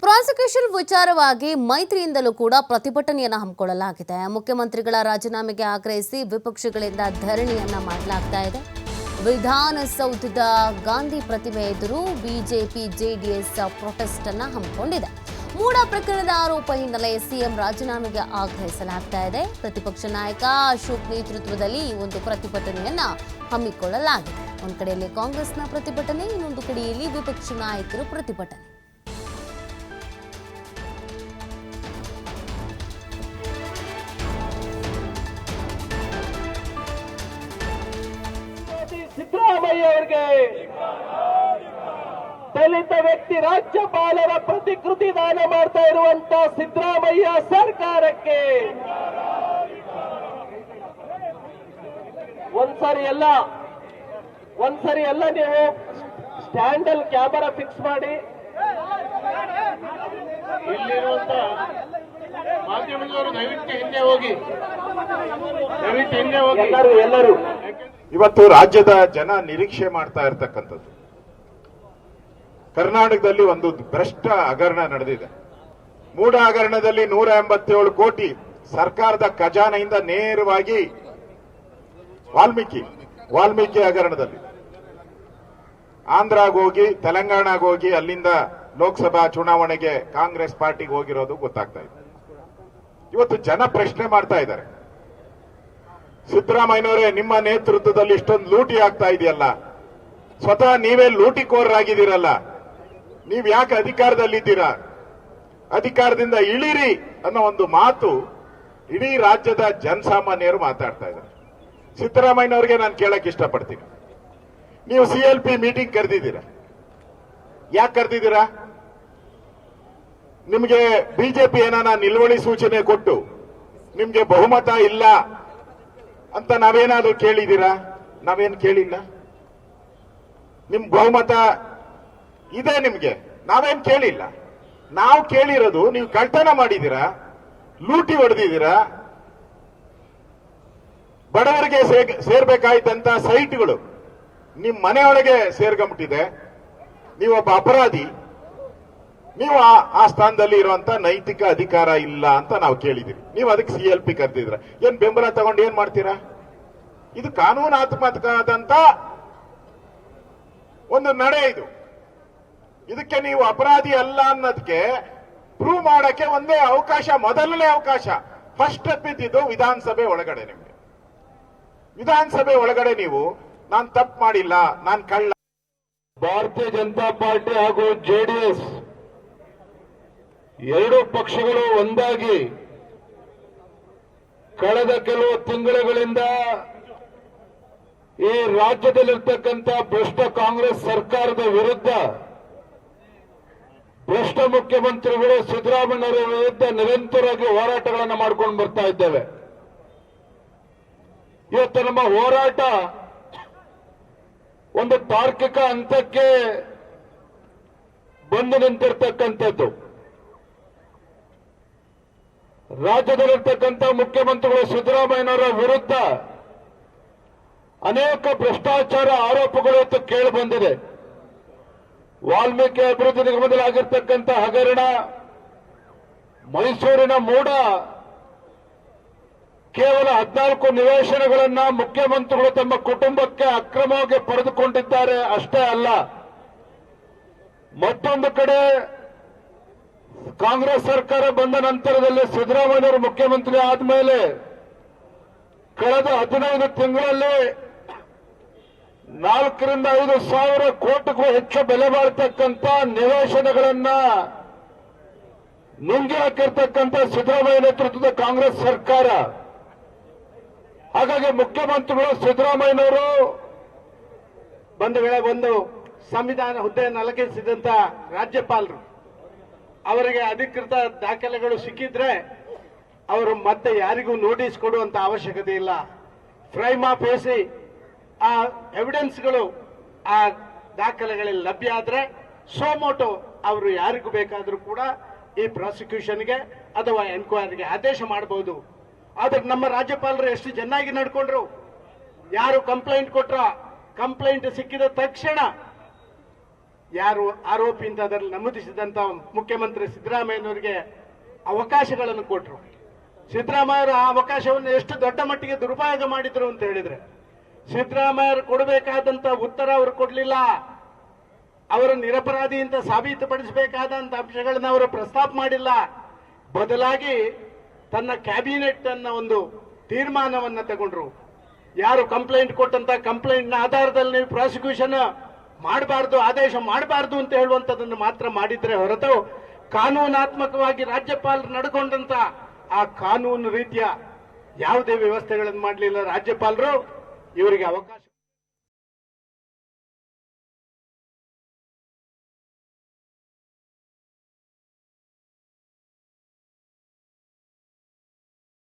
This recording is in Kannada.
ಪ್ರಾಸಿಕ್ಯೂಷನ್ ವಿಚಾರವಾಗಿ ಮೈತ್ರಿಯಿಂದಲೂ ಕೂಡ ಪ್ರತಿಭಟನೆಯನ್ನು ಹಮ್ಮಿಕೊಳ್ಳಲಾಗಿದೆ. ಮುಖ್ಯಮಂತ್ರಿಗಳ ರಾಜೀನಾಮೆಗೆ ಆಗ್ರಹಿಸಿ ವಿಪಕ್ಷಗಳಿಂದ ಧರಣಿಯನ್ನ ಮಾಡಲಾಗ್ತಾ ಇದೆ. ವಿಧಾನಸೌಧದ ಗಾಂಧಿ ಪ್ರತಿಮೆ ಎದುರು ಬಿಜೆಪಿ ಜೆಡಿಎಸ್ ಪ್ರೊಟೆಸ್ಟ್ ಅನ್ನ ಹಮ್ಮಿಕೊಂಡಿದೆ. ಮೂಡ ಪ್ರಕರಣದ ಆರೋಪ ಹಿನ್ನೆಲೆ ಸಿಎಂ ರಾಜೀನಾಮೆಗೆ ಆಗ್ರಹಿಸಲಾಗ್ತಾ ಇದೆ. ಪ್ರತಿಪಕ್ಷ ನಾಯಕ ಅಶೋಕ್ ನೇತೃತ್ವದಲ್ಲಿ ಒಂದು ಪ್ರತಿಭಟನೆಯನ್ನ ಹಮ್ಮಿಕೊಳ್ಳಲಾಗಿದೆ. ಒಂದು ಕಡೆಯಲ್ಲಿ ಕಾಂಗ್ರೆಸ್ನ ಪ್ರತಿಭಟನೆ, ಇನ್ನೊಂದು ಕಡೆಯಲ್ಲಿ ವಿಪಕ್ಷ ನಾಯಕರು ಪ್ರತಿಭಟನೆ. ಸಿದ್ದರಾಮಯ್ಯ ಅವರಿಗೆ ದಲಿತ ವ್ಯಕ್ತಿ ರಾಜ್ಯಪಾಲರ ಪ್ರತಿಕೃತಿ ದಾನ ಮಾಡ್ತಾ ಇರುವಂತ ಸಿದ್ದರಾಮಯ್ಯ ಸರ್ಕಾರಕ್ಕೆ. ಒಂದ್ಸರಿ ಎಲ್ಲ ಒಂದ್ಸರಿ ಎಲ್ಲ ನೀವು ಸ್ಟ್ಯಾಂಡಲ್ ಕ್ಯಾಮರಾ ಫಿಕ್ಸ್ ಮಾಡಿ. ಇಲ್ಲಿರುವಂತ ಮಾಧ್ಯಮದವರು ದಯವಿಟ್ಟು ಹಿಂದೆ ಹೋಗಿ. ದಯವಿಟ್ಟು ಹಿಂದೆ ಹೋಗಿ. ಎಲ್ಲರೂ ಎಲ್ಲರೂ. ಇವತ್ತು ರಾಜ್ಯದ ಜನ ನಿರೀಕ್ಷೆ ಮಾಡ್ತಾ ಇರ್ತಕ್ಕಂಥದ್ದು. ಕರ್ನಾಟಕದಲ್ಲಿ ಒಂದು ಭ್ರಷ್ಟ ಹಗರಣ ನಡೆದಿದೆ. ಮೂಡ ಹಗರಣದಲ್ಲಿ ನೂರ ಎಂಬತ್ತೇಳು ಕೋಟಿ ಸರ್ಕಾರದ ಖಜಾನೆಯಿಂದ ನೇರವಾಗಿ ವಾಲ್ಮೀಕಿ ವಾಲ್ಮೀಕಿ ಹಗರಣದಲ್ಲಿ. ತೆಲಂಗಾಣ ಹೋಗಿ, ಅಲ್ಲಿಂದ ಲೋಕಸಭಾ ಚುನಾವಣೆಗೆ ಕಾಂಗ್ರೆಸ್ ಪಾರ್ಟಿಗೆ ಹೋಗಿರೋದು ಗೊತ್ತಾಗ್ತಾ ಇದೆ. ಇವತ್ತು ಜನ ಪ್ರಶ್ನೆ ಮಾಡ್ತಾ ಇದ್ದಾರೆ. ಸಿದ್ದರಾಮಯ್ಯನವರೇ, ನಿಮ್ಮ ನೇತೃತ್ವದಲ್ಲಿ ಇಷ್ಟೊಂದು ಲೂಟಿ ಆಗ್ತಾ ಇದೆಯಲ್ಲ? ಸ್ವತಃ ನೀವೇ ಲೂಟಿಕೋರರಾಗಿದ್ದೀರಲ್ಲ? ನೀವ್ ಯಾಕೆ ಅಧಿಕಾರದಲ್ಲಿದ್ದೀರಾ? ಅಧಿಕಾರದಿಂದ ಇಳಿರಿ ಅನ್ನೋ ಒಂದು ಮಾತು ಇಡೀ ರಾಜ್ಯದ ಜನಸಾಮಾನ್ಯರು ಮಾತಾಡ್ತಾ ಇದ್ದಾರೆ. ಸಿದ್ದರಾಮಯ್ಯನವ್ರಿಗೆ ನಾನು ಕೇಳಕ್ ಇಷ್ಟಪಡ್ತೀನಿ. ನೀವು ಸಿ ಎಲ್ ಪಿ ಮೀಟಿಂಗ್ ಕರೆದಿದ್ದೀರಾ? ಯಾಕೆ ಕರೆದಿದ್ದೀರಾ? ನಿಮಗೆ ಬಿಜೆಪಿ ಏನಾನ ನಿಲುವಳಿ ಸೂಚನೆ ಕೊಟ್ಟು ನಿಮ್ಗೆ ಬಹುಮತ ಇಲ್ಲ ಅಂತ ನಾವೇನಾದ್ರೂ ಕೇಳಿದ್ದೀರಾ? ನಾವೇನು ಕೇಳಿಲ್ಲ? ನಿಮ್ ಬಹುಮತ ಇದೆ ನಿಮ್ಗೆ. ನಾವೇನ್ ಕೇಳಿಲ್ಲ. ನಾವು ಕೇಳಿರೋದು ನೀವು ಕಳ್ತನ ಮಾಡಿದ್ದೀರಾ? ಲೂಟಿ ಹೊಡೆದಿದ್ದೀರಾ? ಬಡವರಿಗೆ ಸೇರ್ಬೇಕಾಯ್ತಂತ ಸೈಟ್ಗಳು ನಿಮ್ಮ ಮನೆಯೊಳಗೆ ಸೇರ್ಕೊಂಬಿಟ್ಟಿದೆ. ನೀವೊಬ್ಬ ಅಪರಾಧಿ. ನೀವು ಆ- ಸ್ಥಾನದಲ್ಲಿ ಇರುವಂತ ನೈತಿಕ ಅಧಿಕಾರ ಇಲ್ಲ ಅಂತ ನಾವು ಕೇಳಿದಿರಿ ನೀವು ಅದಕ್ಕೆ ಸಿ ಎಲ್ ಪಿ ಕರೆದಿದ್ರ ಏನ್ ಬೆಂಬಲ ತಗೊಂಡು ಏನ್ ಮಾಡ್ತೀರಾ? ಇದು ಕಾನೂನಾತ್ಮಕವಾದಂತ ಒಂದು ನಡೆ ಇದು. ಇದಕ್ಕೆ ನೀವು ಅಪರಾಧಿ ಅಲ್ಲ ಅನ್ನೋದಕ್ಕೆ ಪ್ರೂವ್ ಮಾಡಕ್ಕೆ ಒಂದೇ ಅವಕಾಶ, ಮೊದಲನೇ ಅವಕಾಶ. ಫಸ್ಟ್ ಸ್ಟೆಪ್ ಇದ್ದಿದ್ದು ವಿಧಾನಸಭೆ ಒಳಗಡೆ ನಿಮಗೆ. ವಿಧಾನಸಭೆ ಒಳಗಡೆ ನೀವು, ನಾನು ತಪ್ಪು ಮಾಡಿಲ್ಲ, ನಾನು ಕಳ್ಳ ಭಾರತೀಯ ಜನತಾ ಪಾರ್ಟಿ ಹಾಗೂ ಜೆಡಿಎಸ್ ಎರಡು ಪಕ್ಷಗಳು ಒಂದಾಗಿ ಕಳೆದ ಕೆಲವು ತಿಂಗಳುಗಳಿಂದ ಈ ರಾಜ್ಯದಲ್ಲಿರ್ತಕ್ಕಂಥ ಭ್ರಷ್ಟ ಕಾಂಗ್ರೆಸ್ ಸರ್ಕಾರದ ವಿರುದ್ಧ ಭ್ರಷ್ಟ ಮುಖ್ಯಮಂತ್ರಿಗಳು ಸಿದ್ದರಾಮಯ್ಯರ ವಿರುದ್ಧ ನಿರಂತರವಾಗಿ ಹೋರಾಟಗಳನ್ನು ಮಾಡ್ಕೊಂಡು ಬರ್ತಾ ಇದ್ದೇವೆ. ಇವತ್ತು ನಮ್ಮ ಹೋರಾಟ ಒಂದು ತಾರ್ಕಿಕ ಹಂತಕ್ಕೆ ಬಂದು ನಿಂತಿರ್ತಕ್ಕಂಥದ್ದು. ರಾಜ್ಯದಲ್ಲಿರ್ತಕ್ಕಂಥ ಮುಖ್ಯಮಂತ್ರಿಗಳು ಸಿದ್ದರಾಮಯ್ಯನವರ ವಿರುದ್ಧ ಅನೇಕ ಭ್ರಷ್ಟಾಚಾರ ಆರೋಪಗಳು ಇವತ್ತು ಕೇಳಿ ಬಂದಿದೆ. ವಾಲ್ಮೀಕಿ ಅಭಿವೃದ್ಧಿ ನಿಗಮದಲ್ಲಿ ಆಗಿರ್ತಕ್ಕಂಥ ಹಗರಣ, ಮೈಸೂರಿನ ಮೂಡ, ಕೇವಲ ಹದಿನಾಲ್ಕು ನಿವೇಶನಗಳನ್ನು ಮುಖ್ಯಮಂತ್ರಿಗಳು ತಮ್ಮ ಕುಟುಂಬಕ್ಕೆ ಅಕ್ರಮವಾಗಿ ಪಡೆದುಕೊಂಡಿದ್ದಾರೆ ಅಷ್ಟೇ ಅಲ್ಲ. ಮತ್ತೊಂದು ಕಡೆ ಕಾಂಗ್ರೆಸ್ ಸರ್ಕಾರ ಬಂದ ನಂತರದಲ್ಲಿ ಸಿದ್ದರಾಮಯ್ಯವರು ಮುಖ್ಯಮಂತ್ರಿ ಆದ್ಮೇಲೆ ಕಳೆದ ಹದಿನೈದು ತಿಂಗಳಲ್ಲಿ ನಾಲ್ಕರಿಂದ ಐದು ಸಾವಿರ ಕೋಟಿಗೂ ಹೆಚ್ಚು ಬೆಲೆ ಬಾಳ್ತಕ್ಕಂಥ ನಿವೇಶನಗಳನ್ನ ನುಂಗಿ ಹಾಕಿರ್ತಕ್ಕಂಥ ಸಿದ್ದರಾಮಯ್ಯ ನೇತೃತ್ವದ ಕಾಂಗ್ರೆಸ್ ಸರ್ಕಾರ, ಹಾಗಾಗಿ ಮುಖ್ಯಮಂತ್ರಿಗಳು ಸಿದ್ದರಾಮಯ್ಯನವರು ಬಂಧು ವೇಳೆ ಒಂದು ಸಂವಿಧಾನ ಹುದ್ದೆಯನ್ನು ಅಲಂಕರಿಸಿದಂತ ರಾಜ್ಯಪಾಲರು, ಅವರಿಗೆ ಅಧಿಕೃತ ದಾಖಲೆಗಳು ಸಿಕ್ಕಿದ್ರೆ ಅವರು ಮತ್ತೆ ಯಾರಿಗೂ ನೋಟಿಸ್ ಕೊಡುವಂತ ಅವಶ್ಯಕತೆ ಇಲ್ಲ. ಫ್ರೈಮ್ ಆಫ್ ಎಸಿ ಆ ಎವಿಡೆನ್ಸ್ಗಳು ಆ ದಾಖಲೆಗಳಲ್ಲಿ ಲಭ್ಯ ಆದರೆ ಸೋಮೋಟೋ ಅವರು ಯಾರಿಗೂ ಬೇಕಾದರೂ ಕೂಡ ಈ ಪ್ರಾಸಿಕ್ಯೂಷನ್ಗೆ ಅಥವಾ ಎನ್ಕ್ವೈರಿಗೆ ಆದೇಶ ಮಾಡಬಹುದು ಆದರೆ ನಮ್ಮ ರಾಜ್ಯಪಾಲರು ಎಷ್ಟು ಚೆನ್ನಾಗಿ ನಡ್ಕೊಂಡ್ರು. ಯಾರು ಕಂಪ್ಲೇಂಟ್ ಕೊಟ್ರ ಕಂಪ್ಲೇಂಟ್ ಸಿಕ್ಕಿದ ತಕ್ಷಣ ಯಾರು ಆರೋಪಿ ಅಂತ ಅದರಲ್ಲಿ ನಮೂದಿಸಿದಂತ ಮುಖ್ಯಮಂತ್ರಿ ಸಿದ್ದರಾಮಯ್ಯನವರಿಗೆ ಅವಕಾಶಗಳನ್ನು ಕೊಟ್ಟರು ಅವರು ಆ ಅವಕಾಶವನ್ನು ಎಷ್ಟು ದೊಡ್ಡ ಮಟ್ಟಿಗೆ ದುರುಪಯೋಗ ಮಾಡಿದ್ರು ಅಂತ ಹೇಳಿದ್ರೆ ಸಿದ್ದರಾಮಯ್ಯರು ಕೊಡಬೇಕಾದಂತ ಉತ್ತರ ಅವರು ಕೊಡಲಿಲ್ಲ. ಅವರು ನಿರಪರಾಧಿ ಅಂತ ಸಾಬೀತುಪಡಿಸಬೇಕಾದಂತ ಅಂಶಗಳನ್ನ ಅವರು ಪ್ರಸ್ತಾಪ ಮಾಡಿಲ್ಲ. ಬದಲಾಗಿ ತನ್ನ ಕ್ಯಾಬಿನೆಟ್ ಅನ್ನ ಒಂದು ತೀರ್ಮಾನವನ್ನ ತಗೊಂಡ್ರು. ಯಾರು ಕಂಪ್ಲೇಂಟ್ ಕೊಟ್ಟಂತ ಕಂಪ್ಲೇಂಟ್ನ ಆಧಾರದಲ್ಲಿ ನೀವು ಪ್ರಾಸಿಕ್ಯೂಷನ್ ಮಾಡಬಾರ್ದು, ಆದೇಶ ಮಾಡಬಾರ್ದು ಅಂತ ಹೇಳುವಂತದನ್ನು ಮಾತ್ರ ಮಾಡಿದ್ರೆ ಹೊರತು ಕಾನೂನಾತ್ಮಕವಾಗಿ ರಾಜ್ಯಪಾಲರು ನಡ್ಕೊಂಡಂತ ಆ ಕಾನೂನು ರೀತಿಯ ಯಾವುದೇ ವ್ಯವಸ್ಥೆಗಳನ್ನು ಮಾಡಲಿಲ್ಲ ರಾಜ್ಯಪಾಲರು. ಇವರಿಗೆ ಅವಕಾಶ